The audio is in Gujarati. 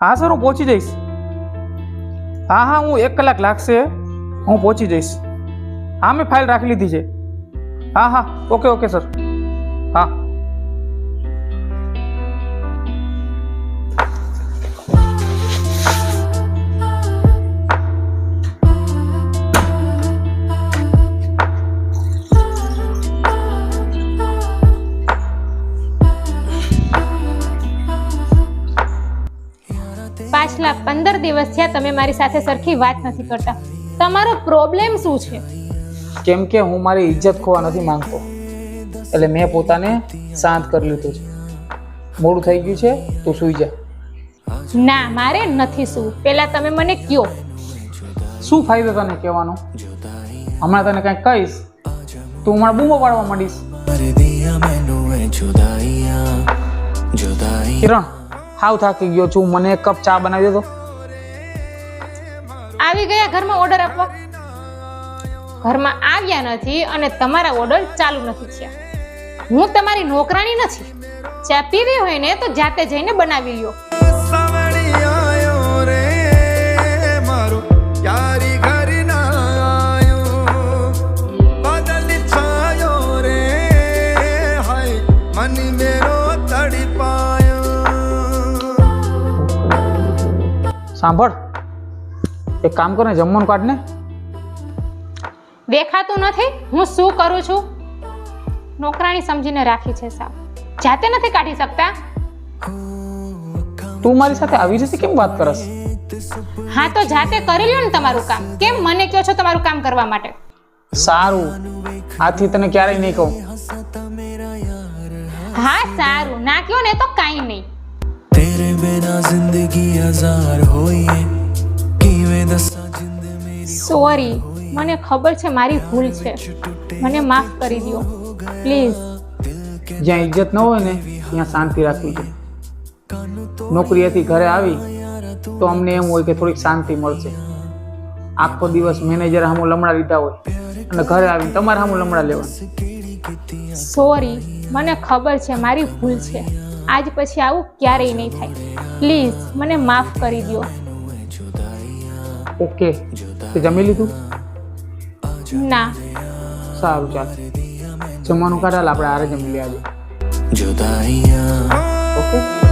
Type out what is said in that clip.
હા સર હું પહોંચી જઈશ. હા હા, હું એક કલાક લાગશે. હું પહોંચી જઈશ. હા, મેં ફાઇલ રાખી લીધી છે. હા હા ઓકે ઓકે સર હા. પાછલા પંદર દિવસ થયા તમે મારી સાથે સરખી વાત નથી કરતા. તમારો પ્રોબ્લેમ શું છે? કેમ કે હું મારી ઇજ્જત ખોવા નથી માંગતો. એટલે મેં પોતાને શાંત કરી લીધું છે. મોડું થઈ ગયું છે તું સૂઈ જા. ના મારે નથી સૂવું. પહેલાં તમે મને કયો. શું ફાયદો તને કહેવાનો? હમણાં તને કંઈક કહીશ તું હમણાં બૂમો પાડવા માંડીશ. કિરણ હાવ થાકી ગયો છું. મને એક કપ ચા બનાવી દો આવી ગયા ઘરમાં ઓર્ડર આપવા? ઘરમાં આવ્યા નથી અને તમારા ઓર્ડર ચાલુ નથી થયા. હું તમારી નોકરાણી નથી. ચા પીવી હોય ને તો જાતે જઈને બનાવી લ્યો. મન મે સાંભળ એક કામ કર ને જમવાનું કાઢ ને. દેખાતું નથી? હું શું કરું છું? નોકરાણી સમજીને રાખી છે સાહેબ જાતે નથી કાઢી શકતા? તું મારી સાથે આવી રીતે કેમ વાત કરસ? હા તો જાતે કરી લ્યો ને તમારું કામ. કેમ મને કહો છો તમારું કામ કરવા માટે? સારું. આથી તને ક્યારેય નહીં કહું. હા સારું. ના કયો ને તો કાંઈ નહીં. ਤੇਰੇ ਬਿਨਾ ਜ਼ਿੰਦਗੀ ਹਜ਼ਾਰ ਹੋਈਏ ਕਿਵੇਂ ਦੱਸਾਂ ਜਿੰਦ ਮੇਰੀ સોરી મને ખબર છે મારી ભૂલ છે મને માફ કરી દો પ્લીઝ જ્યાં ઇજ્જત ન હોય ને ત્યાં શાંતિ રાખવી જોઈએ નોકરીએથી ઘરે આવી તો અમને એમ હોય કે થોડીક શાંતિ મળશે. આખો દિવસ મેનેજર સામું લમડા લીધા હોય અને ઘરે આવીને તમારે સામું લમડા લેવા સોરી મને ખબર છે મારી ભૂલ છે. આજ પછી આવું ક્યારેય નહીં થાય. પ્લીઝ મને માફ કરી દો ઓકે તે જમી લીધું? ના. સારું ચાલ. જમવાનું કાઢાલ આપણે આરે જમી લે આજે. જુદાઈયા ઓકે